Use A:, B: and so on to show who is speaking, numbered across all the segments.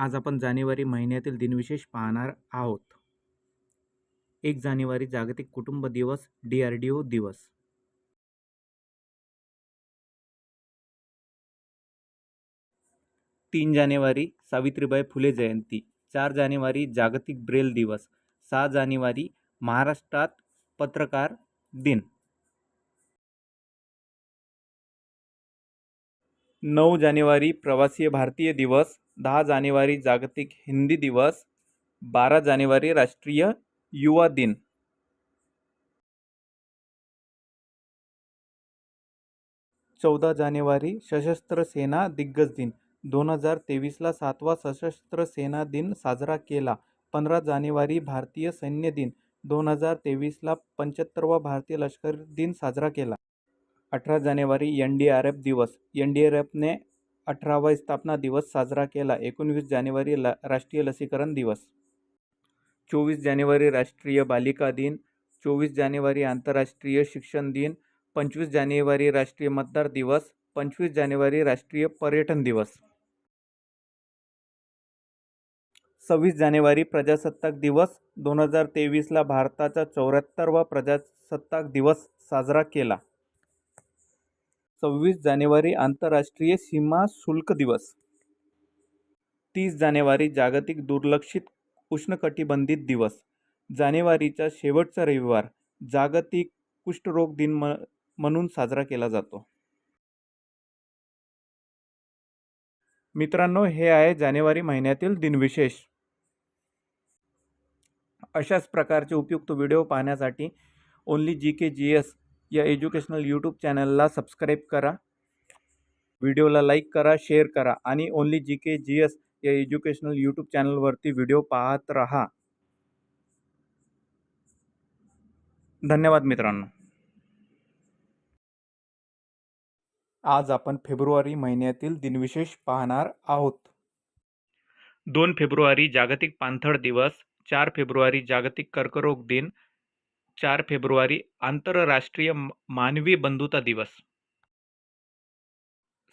A: आज आपण जानेवारी महिन्यातील दिनविशेष पाहणार आहोत. एक जानेवारी जागतिक कुटुंब दिवस डी आर डी ओ दिवस. तीन जानेवारी सावित्रीबाई फुले जयंती चार जानेवारी जागतिक ब्रेल दिवस सहा जानेवारी महाराष्ट्रात पत्रकार दिन. नऊ जानेवारी प्रवासी भारतीय दिवस दहा जानेवारी जागतिक हिंदी दिवस बारा जानेवारी राष्ट्रीय युवा दिन. चौदा जानेवारी सशस्त्र सेना दिग्गज दिन. दोन हजार तेवीसला सातवा सशस्त्र सेना दिन साजरा केला. पंधरा जानेवारी भारतीय सैन्य दिन. दोन हजार तेवीसला पंच्याहत्तरवा भारतीय लष्कर दिन साजरा केला. अठरा जानेवारी एन डी आर एफ दिवस. एन डी आर एफने अठरावा स्थापना दिवस साजरा केला. एकोणवीस जानेवारी ला राष्ट्रीय लसीकरण दिवस. चोवीस जानेवारी राष्ट्रीय बालिका दिन. चोवीस जानेवारी आंतरराष्ट्रीय शिक्षण दिन. पंचवीस जानेवारी राष्ट्रीय मतदार दिवस. पंचवीस जानेवारी राष्ट्रीय पर्यटन दिवस. सव्वीस जानेवारी प्रजासत्ताक दिवस. दोन हजार तेवीसला भारताचा चौऱ्याहत्तरवा प्रजासत्ताक दिवस साजरा केला. सव्वीस जानेवारी आंतरराष्ट्रीय सीमा शुल्क दिवस. तीस जानेवारी जागतिक दुर्लक्षित उष्णकटिबंधित दिवस. जानेवारीचा शेवटचा रविवार जागतिक कुष्ठरोग दिन म म्हणून साजरा केला जातो. मित्रांनो हे आहे जानेवारी महिन्यातील दिनविशेष. अशाच प्रकारचे उपयुक्त व्हिडिओ पाहण्यासाठी only G K G S या एज्युकेशनल यूट्यूब चॅनलला सबस्क्राईब करा. व्हिडिओला लाईक करा शेअर करा आणि only G K G S या एज्युकेशनल यूट्यूब चॅनलवरती व्हिडिओ पाहत राहा. धन्यवाद मित्रांनो. आज आपण फेब्रुवारी महिन्यातील दिनविशेष पाहणार आहोत. दोन फेब्रुवारी जागतिक पाणथळ दिवस चार फेब्रुवारी जागतिक कर्करोग दिन चार फेब्रुवारी आंतरराष्ट्रीय म- मानवी बंधुता दिवस.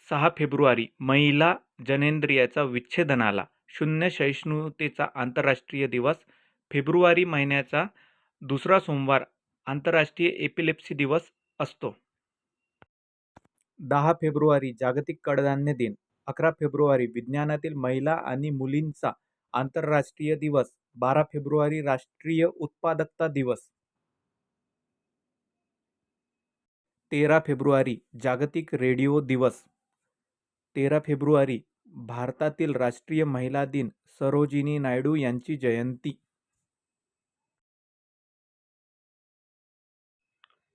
A: सहा फेब्रुवारी महिला जनेंद्रियाचा विच्छेदनाला शून्य सहिष्णुतेचा आंतरराष्ट्रीय दिवस. फेब्रुवारी महिन्याचा दुसरा सोमवार आंतरराष्ट्रीय एपिलेप्सी दिवस असतो. दहा फेब्रुवारी जागतिक कडधान्य दिन. अकरा फेब्रुवारी विज्ञानातील महिला आणि मुलींचा आंतरराष्ट्रीय दिवस. बारा फेब्रुवारी राष्ट्रीय उत्पादकता दिवस. तेरा फेब्रुवारी जागतिक रेडिओ दिवस. तेरा फेब्रुवारी भारतातील राष्ट्रीय महिला दिन सरोजिनी नायडू यांची जयंती.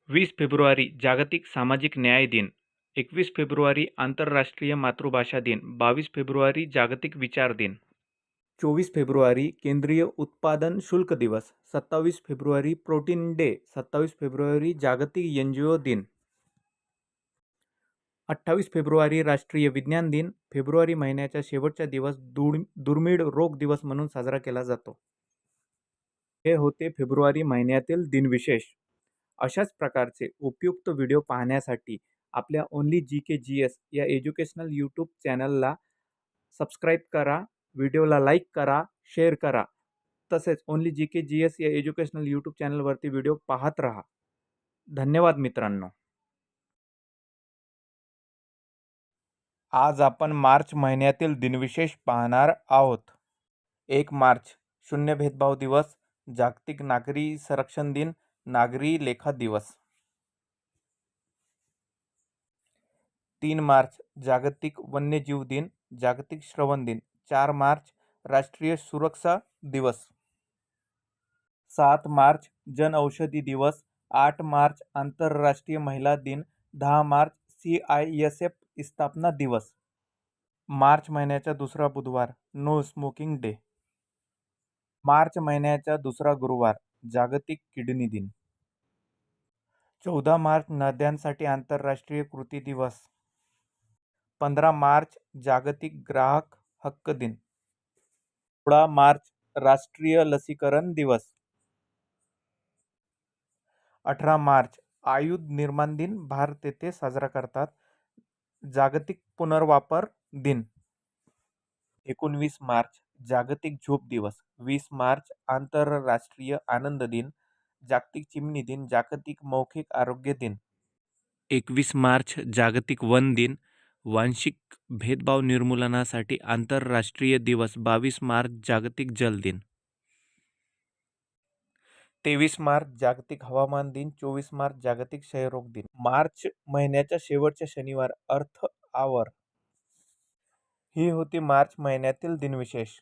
A: वीस फेब्रुवारी जागतिक सामाजिक न्याय दिन. एकवीस फेब्रुवारी आंतरराष्ट्रीय मातृभाषा दिन. बावीस फेब्रुवारी जागतिक विचार दिन. चोवीस फेब्रुवारी केंद्रीय उत्पादन शुल्क दिवस. सत्तावीस फेब्रुवारी प्रोटीन डे. सत्तावीस फेब्रुवारी जागतिक एन जी ओ दिन. अठ्ठावीस फेब्रुवारी राष्ट्रीय विज्ञान दिन फेब्रुवारी महिन्याच्या शेवटचा दिवस दुड दुर्मिळ रोग दिवस म्हणून साजरा केला जातो. हे होते फेब्रुवारी महिन्यातील दिनविशेष. अशाच प्रकारचे उपयुक्त व्हिडिओ पाहण्यासाठी आपल्या only G K G S या एज्युकेशनल यूट्यूब चॅनलला सबस्क्राईब करा व्हिडिओला लाईक करा शेअर करा. तसेच only G K G S या एज्युकेशनल यूट्यूब चॅनलवरती व्हिडिओ पाहत राहा. धन्यवाद मित्रांनो. आज आपण मार्च महिन्यातील दिनविशेष पाहणार आहोत. एक मार्च, शून्य भेदभाव दिवस, जागतिक नागरी संरक्षण दिन, नागरी लेखा दिवस. तीन मार्च, जागतिक वन्यजीव दिन, जागतिक श्रवण दिन. चार मार्च, राष्ट्रीय सुरक्षा दिवस. सात मार्च, जन औषधी दिवस. आठ मार्च, आंतरराष्ट्रीय महिला दिन. दहा March, C I S F स्थापना दिवस मार्च महिन्याचा दुसरा बुधवार नो स्मोकिंग डे. मार्च महिन्याचा दुसरा गुरुवार जागतिक किडनी दिन. चौदा मार्च नद्यांसाठी आंतरराष्ट्रीय कृती दिवस. पंधरा मार्च जागतिक ग्राहक हक्क दिन. सोळा मार्च राष्ट्रीय लसीकरण दिवस. अठरा मार्च आयुध निर्माण दिन भारत येथे साजरा करतात. जागतिक पुनर्वापर दिन. एकोणवीस मार्च जागतिक झोप दिवस. वीस मार्च आंतरराष्ट्रीय आनंद दिन. जागतिक चिमणी दिन जागतिक मौखिक आरोग्य दिन. एकवीस मार्च जागतिक वन दिन. वांशिक भेदभाव निर्मूलनासाठी आंतरराष्ट्रीय दिवस. बावीस मार्च जागतिक जल दिन. तेवीस मार्च जागतिक हवामान दिन चोवीस मार्च जागतिक क्षयरोग दिन. मार्च महिन्याच्या शेवटच्या शनिवार अर्थ आवर. ही होती मार्च महिन्यातील दिनविशेष.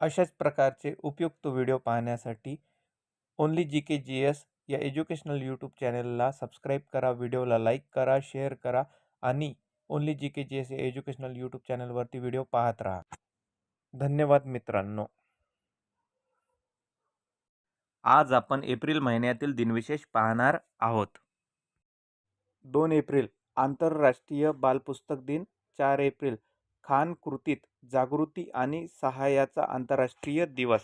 A: अशाच प्रकारचे उपयुक्त व्हिडिओ पाहण्यासाठी only G K G S या एज्युकेशनल यूट्यूब चॅनलला सबस्क्राईब करा व्हिडिओला लाईक करा शेअर करा आणि only G K G S या एज्युकेशनल यूट्यूब चॅनलवरती व्हिडिओ पाहत राहा. धन्यवाद मित्रांनो. आज आपण एप्रिल महिन्यातील दिनविशेष पाहणार आहोत. दोन एप्रिल आंतरराष्ट्रीय बालपुस्तक दिन. चार एप्रिल खान कृतीत जागृती आणि सहाय्याचा आंतरराष्ट्रीय दिवस.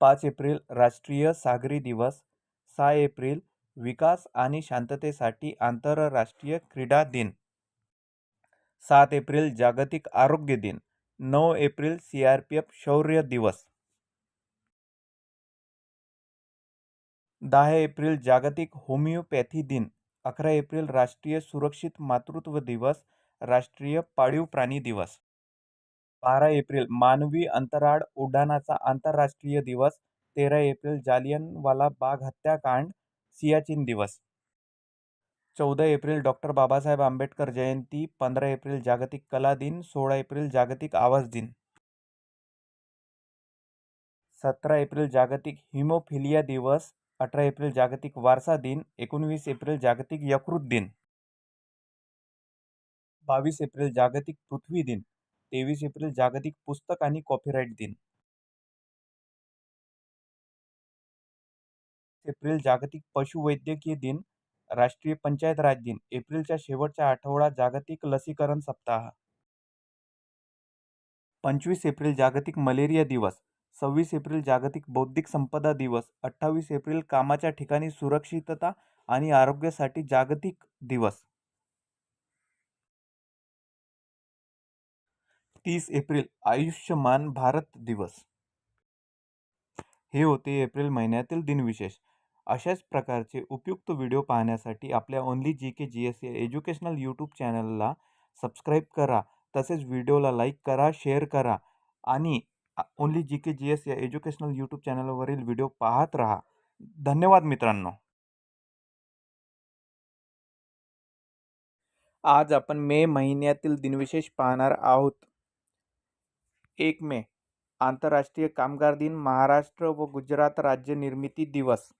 A: पाच एप्रिल राष्ट्रीय सागरी दिवस. सहा एप्रिल विकास आणि शांततेसाठी आंतरराष्ट्रीय क्रीडा दिन. सात एप्रिल जागतिक आरोग्य दिन. नऊ April C R P F शौर्य दिवस. दहा एप्रिल जागतिक होमिओपॅथी दिन अकरा एप्रिल राष्ट्रीय सुरक्षित मातृत्व दिवस राष्ट्रीय पाळीव प्राणी दिवस. बारा एप्रिल मानवी अंतराळ उड्डाणाचा आंतरराष्ट्रीय दिवस तेरा एप्रिल जालियनवाला बाग हत्याकांड सियाचिन दिवस. चौदा एप्रिल डॉक्टर बाबासाहेब आंबेडकर जयंती पंधरा एप्रिल जागतिक कला दिन सोळा एप्रिल जागतिक आवाज दिन. सतरा एप्रिल जागतिक हिमोफिलिया दिवस अठरा एप्रिल जागतिक वारसा दिन एकोणवीस एप्रिल जागतिक यकृत दिन. बावीस एप्रिल जागतिक पृथ्वी दिन तेवीस एप्रिल जागतिक पुस्तक आणि कॉपीराईट दिन. एप्रिल जागतिक पशुवैद्यकीय दिन राष्ट्रीय पंचायत राज दिन एप्रिलच्या शेवटच्या आठवडा जागतिक लसीकरण सप्ताह. पंचवीस एप्रिल जागतिक मलेरिया दिवस सव्वीस एप्रिल जागतिक बौद्धिक संपदा दिवस अठ्ठावीस एप्रिल कामाच्या ठिकाणी सुरक्षितता आणि आरोग्यासाठी जागतिक दिवस. तीस एप्रिल आयुष्यमान भारत दिवस. हे होते एप्रिल महिन्यातील दिनविशेष. अशाच प्रकारचे उपयुक्त व्हिडिओ पाहण्यासाठी आपल्या only G K G S या एज्युकेशनल यूट्यूब चॅनलला सबस्क्राईब करा. तसेच व्हिडिओला लाईक करा शेअर करा आणि only G K G S या एज्युकेशनल यूट्यूब चॅनलवरील व्हिडिओ पाहत राहा. धन्यवाद मित्रांनो. आज आपण मे महिन्यातील दिनविशेष पाहणार आहोत. एक मे आंतरराष्ट्रीय कामगार दिन महाराष्ट्र व गुजरात राज्य निर्मिती दिवस.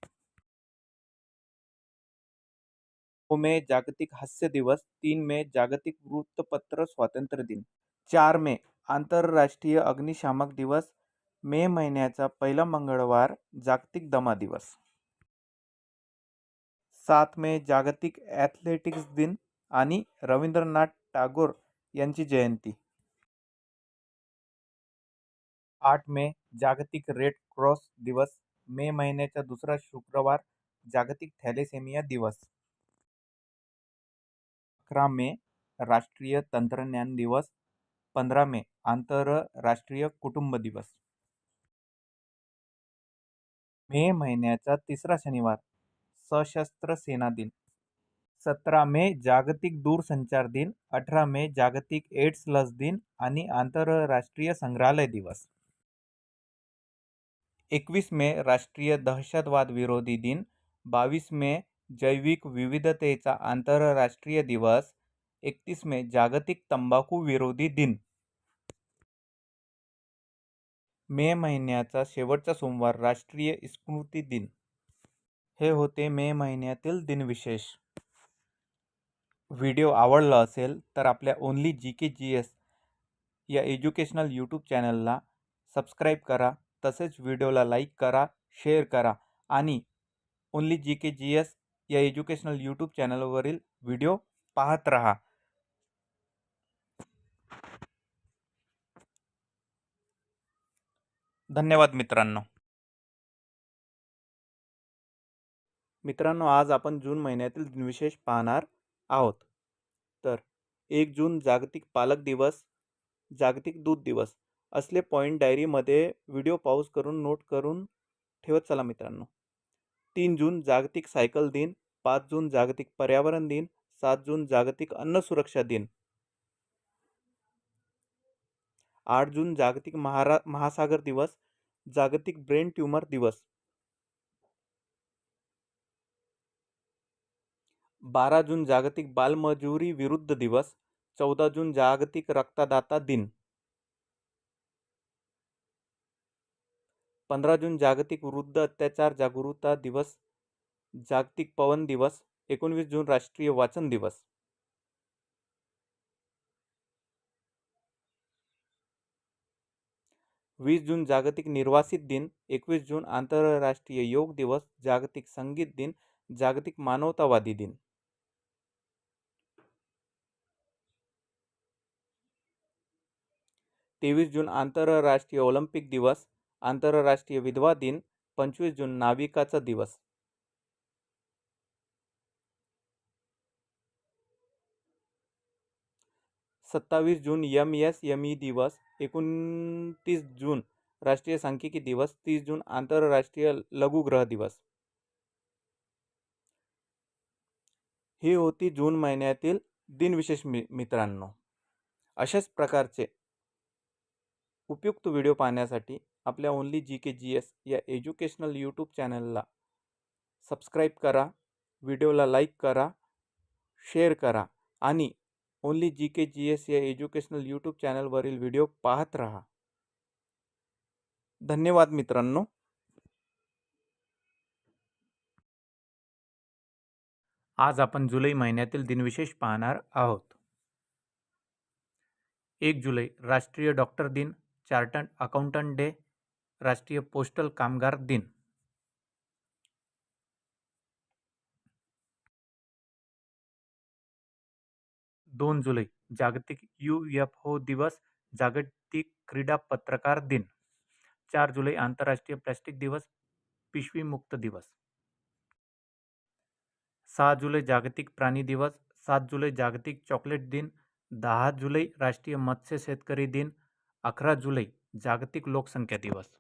A: मे जागतिक हास्य दिवस तीन मे जागतिक वृत्तपत्र स्वातंत्र्य दिन. चार मे आंतरराष्ट्रीय अग्निशामक दिवस मे महिन्याचा पहिला मंगळवार जागतिक दमा दिवस. सात मे जागतिक ॲथलेटिक्स दिन आणि रवींद्रनाथ टागोर यांची जयंती. आठ मे जागतिक रेड क्रॉस दिवस मे महिन्याचा दुसरा शुक्रवार जागतिक थॅलेसेमिया दिवस. अकरा मे राष्ट्रीय तंत्रज्ञान दिवस पंधरा मे आंतरराष्ट्रीय कुटुंब दिवस. मे महिन्याचा तिसरा शनिवार सशस्त्र सेना दिन. सतरा मे जागतिक दूरसंचार दिन. अठरा मे जागतिक एड्स लस दिन आणि आंतरराष्ट्रीय संग्रहालय दिवस. एकवीस मे राष्ट्रीय दहशतवाद विरोधी दिन. बावीस मे जैविक विविधतेचा आंतरराष्ट्रीय दिवस. एकतीस मे जागतिक तंबाखू विरोधी दिन. मे महिन्याचा शेवटचा सोमवार राष्ट्रीय स्मृती दिन. हे होते मे महिन्यातील दिनविशेष. व्हिडिओ आवडला असेल तर आपल्या only G K G S या एज्युकेशनल यूट्यूब चॅनलला सबस्क्राईब करा तसेच व्हिडिओला लाईक करा शेअर करा आणि only G K G S या एज्युकेशनल यूट्यूब चॅनलवरील व्हिडिओ पाहत रहा. धन्यवाद मित्रांनो. मित्रांनो आज आपण जून महिन्यातील दिनविशेष पाहणार आहोत. तर एक जून जागतिक पालक दिवस जागतिक दूध दिवस असले पॉईंट डायरीमध्ये व्हिडिओ पाऊस करून नोट करून ठेवत चला मित्रांनो. तीन जून जागतिक सायकल दिन पाच जून जागतिक पर्यावरण दिन सात जून जागतिक अन्न सुरक्षा दिन आठ जून जागतिक महारा महासागर दिवस जागतिक ब्रेन ट्यूमर दिवस. बारा जून जागतिक बालमजुरी विरुद्ध दिवस चौदा जून जागतिक रक्तदाता दिन. पंधरा जून जागतिक वृद्ध अत्याचार जागरूकता दिवस जागतिक पवन दिवस एकोणवीस जून राष्ट्रीय वाचन दिवस. वीस जून जागतिक निर्वासित दिन एकवीस जून आंतरराष्ट्रीय योग दिवस जागतिक संगीत दिन जागतिक मानवतावादी दिन. तेवीस जून आंतरराष्ट्रीय ऑलिम्पिक दिवस आंतरराष्ट्रीय विधवा दिन पंचवीस जून नाविकाचा दिवस. सत्तावीस जून यम एस यम ई दिवस एकोणतीस जून राष्ट्रीय सांख्यिकी दिवस तीस जून आंतरराष्ट्रीय लघुग्रह दिवस. ही होती जून महिन्यातील दिनविशेष मि मित्रांनो. अशाच प्रकारचे उपयुक्त व्हिडिओ पाहण्यासाठी आपल्या only G K G S या एज्युकेशनल यूट्यूब चॅनलला सबस्क्राईब करा व्हिडिओला लाईक करा शेअर करा आणि only G K G S या एज्युकेशनल यूट्यूब चॅनलवरील व्हिडिओ पाहत राहा. धन्यवाद मित्रांनो. आज आपण जुलै महिन्यातील दिनविशेष पाहणार आहोत. एक जुलै, राष्ट्रीय डॉक्टर दिन, चार्टर्ड अकाउंटंट डे, राष्ट्रीय पोस्टल कामगार दिन. दोन जुलै, जागतिक यू एफ़ ओ दिवस, जागतिक क्रीडा पत्रकार दिन. चार जुलै, आंतरराष्ट्रीय प्लॅस्टिक दिवस पिशवीमुक्त दिवस. सहा जुलै, जागतिक प्राणी दिवस. सात जुलै, जागतिक चॉकलेट दिन. दहा जुलै, राष्ट्रीय मत्स्य शेतकरी दिन. अकरा जुलै, जागतिक लोकसंख्या दिवस.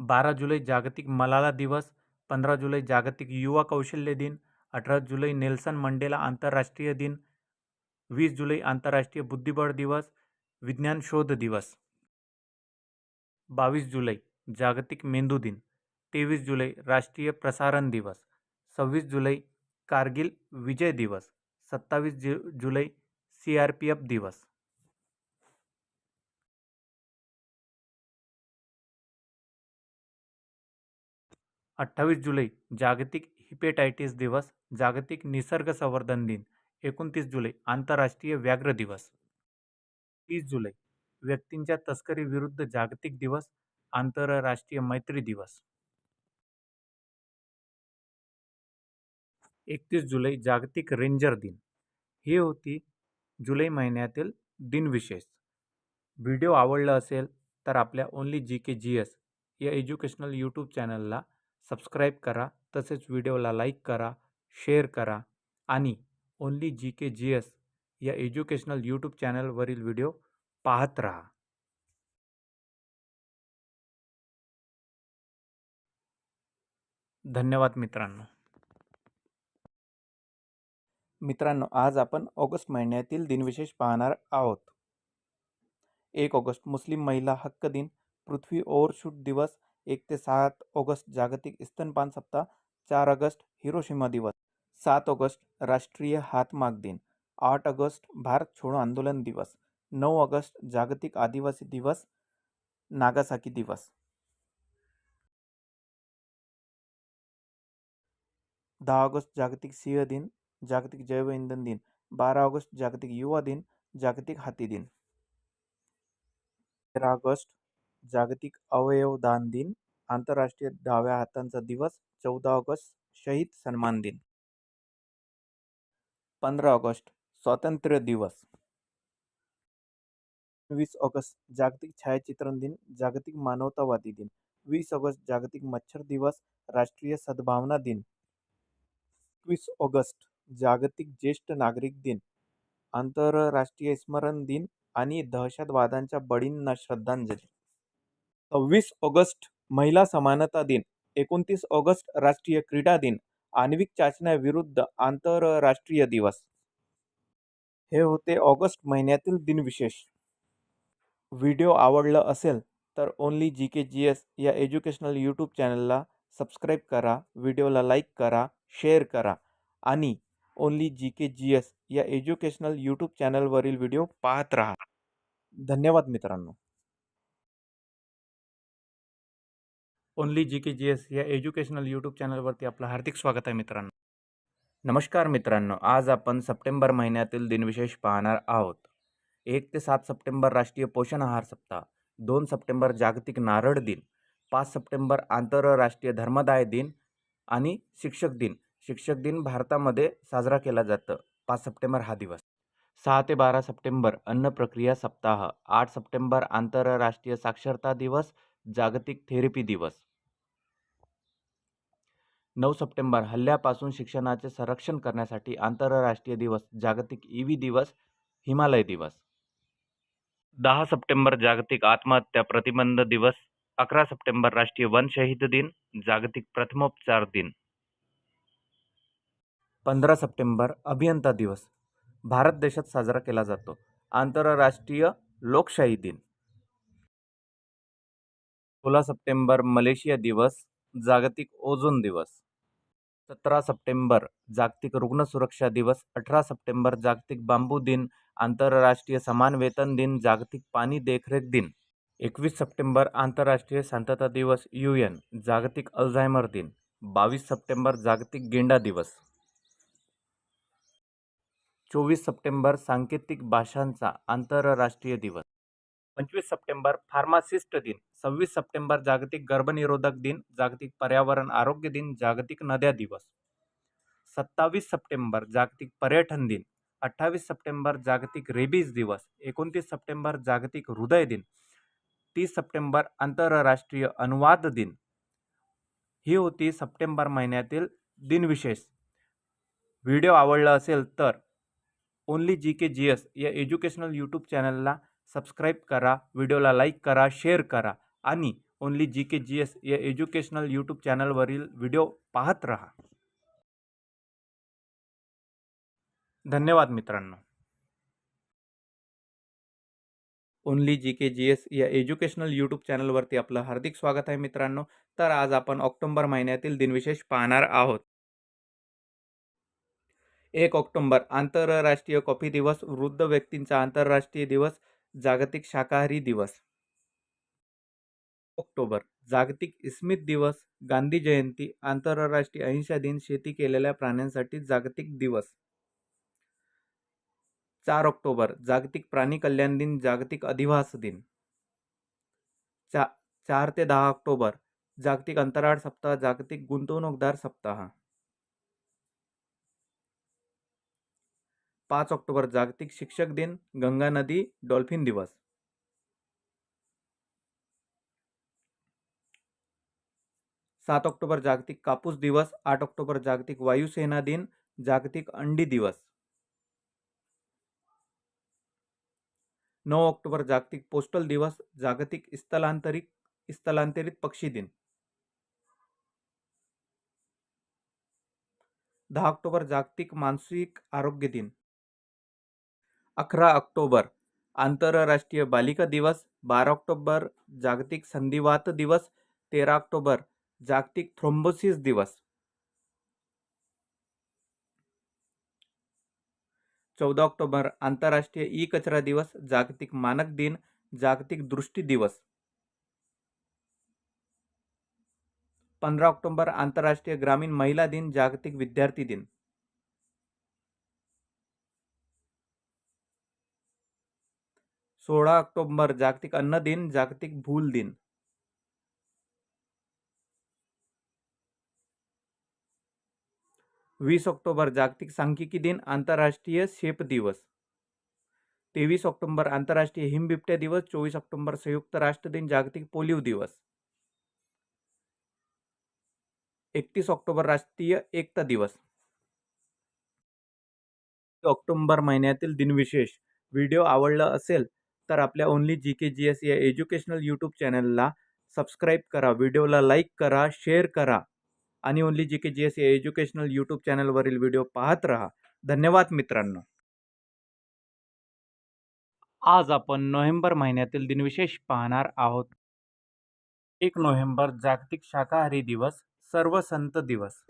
A: बारा जुलै, जागतिक मलाला दिवस. पंधरा जुलै, जागतिक युवा कौशल्य दिन. अठरा जुलै नेल्सन मंडेला आंतरराष्ट्रीय दिन वीस जुलै आंतरराष्ट्रीय बुद्धिबळ दिवस विज्ञान शोध दिवस. बावीस जुलै जागतिक मेंदू दिन. तेवीस जुलै राष्ट्रीय प्रसारण दिवस. सव्वीस जुलै कारगिल विजय दिवस. सत्तावीस जु जुलै सी आर पी एफ दिवस. अठ्ठावीस जुलै जागतिक हिपेटायटिस दिवस जागतिक निसर्ग संवर्धन दिन एकोणतीस जुलै आंतरराष्ट्रीय व्याघ्र दिवस. तीस जुलै व्यक्तींच्या तस्करी विरुद्ध जागतिक दिवस आंतरराष्ट्रीय मैत्री दिवस. एकतीस जुलै जागतिक रेंजर दिन. ही होती जुलै महिन्यातील दिनविशेष. व्हिडिओ आवडला असेल तर आपल्या only G K G S या एज्युकेशनल यूट्यूब चॅनलला सबस्क्राईब करा तसेच व्हिडिओला लाईक करा शेअर करा आणि only G K G S या एज्युकेशनल यूट्यूब चॅनलवरील व्हिडिओ पाहत राहा. धन्यवाद मित्रांनो. मित्रांनो आज आपण ऑगस्ट महिन्यातील दिनविशेष पाहणार आहोत. एक ऑगस्ट मुस्लिम महिला हक्क दिन पृथ्वी ओव्हरशूट दिवस एक ते सात ऑगस्ट जागतिक स्तनपान सप्ताह चार ऑगस्ट हिरोशिमा दिवस सात ऑगस्ट राष्ट्रीय हातमाग दिन आठ ऑगस्ट भारत छोडो आंदोलन दिवस नऊ ऑगस्ट जागतिक आदिवासी दिवस नागासाकी दिवस. दहा ऑगस्ट जागतिक सिंह दिन जागतिक जैव इंधन दिन बारा ऑगस्ट जागतिक युवा दिन जागतिक हाती दिन. तेरा ऑगस्ट जागतिक अवयवदान दिन आंतरराष्ट्रीय डाव्या हातांचा दिवस चौदा ऑगस्ट शहीद सन्मान दिन. पंधरा ऑगस्ट स्वातंत्र्य दिवस. वीस ऑगस्ट जागतिक छायाचित्रण दिन जागतिक मानवतावादी दिन. वीस ऑगस्ट जागतिक मच्छर दिवस राष्ट्रीय सद्भावना दिन. एकवीस ऑगस्ट जागतिक ज्येष्ठ नागरिक दिन. आंतरराष्ट्रीय स्मरण दिन आणि दहशतवादांच्या बळींना श्रद्धांजली. सव्वीस ऑगस्ट महिला समानता दिन एकोणतीस ऑगस्ट राष्ट्रीय क्रीडा दिन आण्विक चाचण्याविरुद्ध आंतरराष्ट्रीय दिवस. हे होते ऑगस्ट महिन्यातील दिनविशेष. व्हिडिओ आवडलं असेल तर only G K G S या एज्युकेशनल यूट्यूब चॅनलला सबस्क्राईब करा व्हिडिओला लाईक करा शेअर करा आणि only G K G S या एज्युकेशनल यूट्यूब चॅनलवरील व्हिडिओ पाहत राहा. धन्यवाद मित्रांनो. Only G K G S या एज्युकेशनल यूट्यूब चॅनलवरती आपलं हार्दिक स्वागत आहे मित्रांनो. नमस्कार मित्रांनो आज आपण सप्टेंबर महिन्यातील दिनविशेष पाहणार आहोत. एक ते सात सप्टेंबर राष्ट्रीय पोषण आहार सप्ताह दोन सप्टेंबर जागतिक नारळ दिन पाच सप्टेंबर आंतरराष्ट्रीय धर्मदाय दिन आणि शिक्षक दिन. शिक्षक दिन भारतामध्ये साजरा केला जातं. पाच सप्टेंबर हा दिवस. सहा ते बारा सप्टेंबर अन्न प्रक्रिया सप्ताह आठ सप्टेंबर आंतरराष्ट्रीय साक्षरता दिवस जागतिक थेरपी दिवस. नऊ सप्टेंबर हल्ल्यापासून शिक्षणाचे संरक्षण करण्यासाठी आंतरराष्ट्रीय दिवस जागतिक ईवी दिवस हिमालय दिवस. दहा सप्टेंबर जागतिक आत्महत्या प्रतिबंध दिवस. अकरा सप्टेंबर राष्ट्रीय वन शहीद दिन जागतिक प्रथमोपचार दिन. पंधरा सप्टेंबर अभियंता दिवस. भारत देशात साजरा केला जातो. आंतरराष्ट्रीय लोकशाही दिन. सोळा सप्टेंबर मलेशिया दिवस जागतिक ओझोन दिवस. सतरा सप्टेंबर जागतिक रुग्ण सुरक्षा दिवस. अठरा सप्टेंबर जागतिक बांबू दिन. आंतरराष्ट्रीय समान वेतन दिन. जागतिक पाणी देखरेख दिन. एकवीस सप्टेंबर आंतरराष्ट्रीय शांतता दिवस. यू एन जागतिक अल्झायमर दिन. बावीस सप्टेंबर जागतिक गेंडा दिवस. चोवीस सप्टेंबर सांकेतिक भाषांचा आंतरराष्ट्रीय दिवस. पंचवीस सप्टेंबर फार्मासिस्ट दिन. सव्वीस सप्टेंबर जागतिक गर्भनिरोधक दिन जागतिक पर्यावरण आरोग्य दिन जागतिक नद्या दिवस. सत्तावीस सप्टेंबर जागतिक पर्यटन दिन. अठ्ठावीस सप्टेंबर जागतिक रेबीज दिवस. एकोणतीस सप्टेंबर जागतिक हृदय दिन. तीस सप्टेंबर आंतरराष्ट्रीय अनुवाद दिन. ही होती सप्टेंबर महिन्यातील दिनविशेष. व्हिडिओ आवडला असेल तर only G K G S या एज्युकेशनल यूट्यूब चॅनलला सबस्क्राईब करा व्हिडिओला लाईक करा शेअर करा. आणि only G K G S या एज्युकेशनल यूट्यूब चॅनलवरील व्हिडिओ पाहत राहा. धन्यवाद मित्रांनो. Only G K G S या एज्युकेशनल यूट्यूब चॅनलवरती आपलं हार्दिक स्वागत आहे मित्रांनो. तर आज आपण ऑक्टोंबर महिन्यातील दिनविशेष पाहणार आहोत. एक ऑक्टोंबर आंतरराष्ट्रीय कॉफी दिवस वृद्ध व्यक्तींचा आंतरराष्ट्रीय दिवस जागतिक शाकाहारी दिवस. ऑक्टोबर जागतिक स्मित दिवस गांधी जयंती आंतरराष्ट्रीय अहिंसा दिन शेती केलेल्या प्राण्यांसाठी जागतिक दिवस. चार ऑक्टोबर जागतिक प्राणी कल्याण दिन जागतिक अधिवास दिन. चा चार ते दहा ऑक्टोबर जागतिक अंतराळ सप्ताह जागतिक गुंतवणूकदार सप्ताह. पाच ऑक्टोबर जागतिक शिक्षक दिन गंगा नदी डॉल्फिन दिवस. सात ऑक्टोबर जागतिक कापूस दिवस, आठ ऑक्टोबर जागतिक वायुसेना दिन, जागतिक अंडी दिवस. नऊ ऑक्टोबर जागतिक पोस्टल दिवस, जागतिक स्थलांतरित स्थलांतरित पक्षी दिन. दहा ऑक्टोबर जागतिक मानसिक आरोग्य दिन. अकरा ऑक्टोबर आंतरराष्ट्रीय बालिका दिवस, बारा ऑक्टोबर जागतिक संधिवात दिवस, तेरा ऑक्टोबर जागतिक थ्रोम्बोसिस दिवस. चौदा ऑक्टोबर, आंतरराष्ट्रीय ई कचरा दिवस, जागतिक मानक दिन, जागतिक दृष्टी दिवस. पंधरा ऑक्टोबर, आंतरराष्ट्रीय ग्रामीण महिला दिन, जागतिक विद्यार्थी दिन. सोळा ऑक्टोबर, जागतिक अन्न दिन, जागतिक भूल दिन. वीस ऑक्टोबर जागतिक सांख्यिकी दिन आंतरराष्ट्रीय शेप दिवस. तेवीस ऑक्टोबर आंतरराष्ट्रीय हिमबिबट्या दिवस चोवीस ऑक्टोबर संयुक्त राष्ट्र दिन जागतिक पोलिओ दिवस. एकतीस ऑक्टोबर राष्ट्रीय एकता दिवस. ऑक्टोंबर महिन्यातील दिनविशेष. व्हिडिओ आवडला असेल तर आपल्या only G K G S या एज्युकेशनल यूट्यूब चॅनलला सबस्क्राईब करा. व्हिडिओला लाईक करा शेअर करा. आणि only G K G S educational YouTube चॅनलवरील video पाहत राहा. धन्यवाद मित्रांनो. आज आपण नोव्हेंबर महिन्यातील दिनविशेष पाहणार आहोत. एक नोव्हेंबर जागतिक शाकाहारी दिवस सर्व संत दिवस.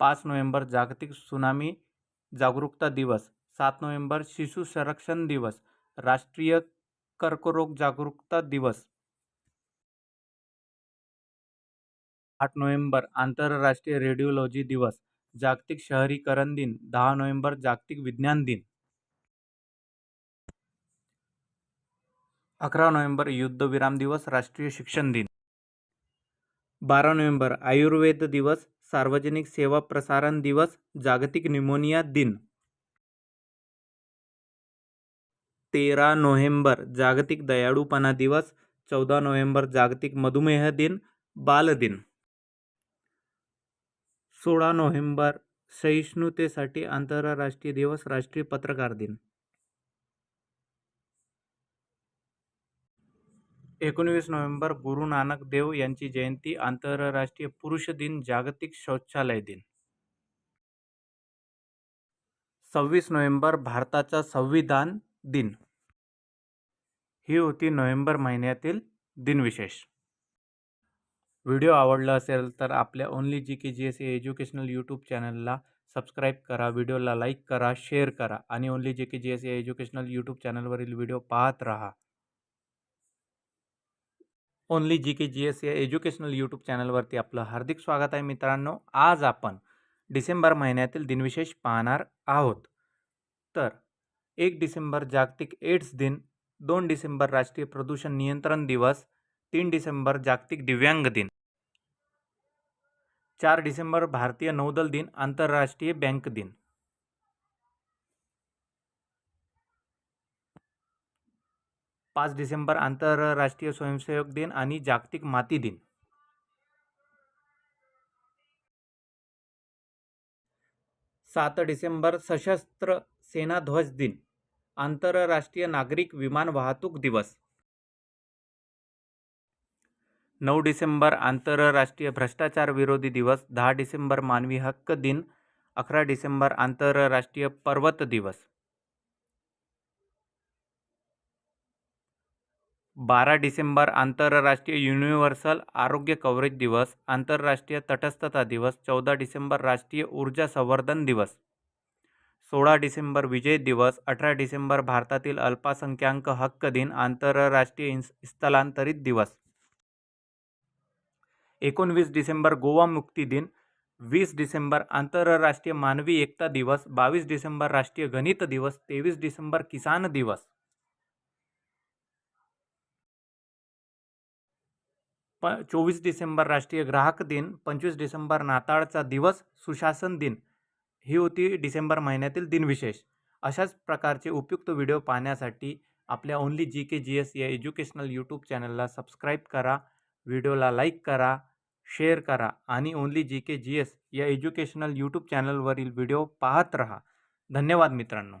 A: पाच नोव्हेंबर जागतिक सुनामी जागरूकता दिवस सात नोव्हेंबर शिशु संरक्षण दिवस राष्ट्रीय कर्करोग जागरूकता दिवस आठ नोव्हेंबर आंतरराष्ट्रीय रेडिओलॉजी दिवस जागतिक शहरीकरण दिन दहा नोव्हेंबर जागतिक विज्ञान दिन. अकरा नोव्हेंबर युद्धविराम दिवस राष्ट्रीय शिक्षण दिन. बारा नोव्हेंबर आयुर्वेद दिवस सार्वजनिक सेवा प्रसारण दिवस जागतिक न्यूमोनिया दिन. तेरा नोव्हेंबर जागतिक दयाळूपणा दिवस चौदा नोव्हेंबर जागतिक मधुमेह दिन बाल दिन. सोळा नोव्हेंबर सहिष्णुतेसाठी आंतरराष्ट्रीय दिवस राष्ट्रीय पत्रकार दिन. एकोणवीस नोव्हेंबर गुरु नानक देव यांची जयंती आंतरराष्ट्रीय पुरुष दिन जागतिक शौचालय दिन. सव्वीस नोव्हेंबर भारताचा संविधान दिन. ही होती नोव्हेंबर महिन्यातील दिनविशेष. व्हिडिओ आवडला असेल तर आपल्या only G K G S ए एज्युकेशनल यूट्यूब चॅनलला सबस्क्राईब करा व्हिडिओला लाईक करा शेअर करा आणि only G K G S ए एज्युकेशनल यूट्यूब चॅनलवरील व्हिडिओ पाहत राहा. Only G K G S या एज्युकेशनल यूट्यूब चॅनलवरती आपलं हार्दिक स्वागत आहे मित्रांनो. आज आपण डिसेंबर महिन्यातील दिनविशेष पाहणार आहोत. तर एक डिसेंबर जागतिक एड्स दिन दोन डिसेंबर राष्ट्रीय प्रदूषण नियंत्रण दिवस तीन डिसेंबर जागतिक दिव्यांग दिन. चार डिसेंबर भारतीय नौदल दिन आंतरराष्ट्रीय बँक दिन. पाच डिसेंबर आंतरराष्ट्रीय स्वयंसेवक दिन आणि जागतिक माती दिन. सात डिसेंबर सशस्त्र सेना ध्वज दिन आंतरराष्ट्रीय नागरिक विमान वाहतूक दिवस. नऊ डिसेंबर आंतरराष्ट्रीय भ्रष्टाचार विरोधी दिवस दहा डिसेंबर मानवी हक्क दिन अकरा डिसेंबर आंतरराष्ट्रीय पर्वत दिवस. बारा डिसेंबर आंतरराष्ट्रीय युनिव्हर्सल आरोग्य कव्हरेज दिवस आंतरराष्ट्रीय तटस्थता दिवस चौदा डिसेंबर राष्ट्रीय ऊर्जा संवर्धन दिवस. सोळा डिसेंबर विजय दिवस अठरा डिसेंबर भारतातील अल्पसंख्याक हक्क दिन आंतरराष्ट्रीय स्थलांतरित दिवस. एकोणवीस डिसेंबर गोवा मुक्ती दिन वीस डिसेंबर आंतरराष्ट्रीय मानवी एकता दिवस बावीस डिसेंबर राष्ट्रीय गणित दिवस तेवीस डिसेंबर किसान दिवस. प चोवीस डिसेंबर राष्ट्रीय ग्राहक दिन पंचवीस डिसेंबर नाताळचा दिवस सुशासन दिन. ही होती डिसेंबर महिन्यातील दिनविशेष. अशाच प्रकारचे उपयुक्त व्हिडिओ पाहण्यासाठी आपल्या only G K G S या एज्युकेशनल यूट्यूब चॅनलला सबस्क्राईब करा व्हिडिओला लाईक करा शेअर करा आणि only G K G S या एज्युकेशनल यूट्यूब चॅनलवरील व्हिडिओ पाहत रहा. धन्यवाद मित्रांनो.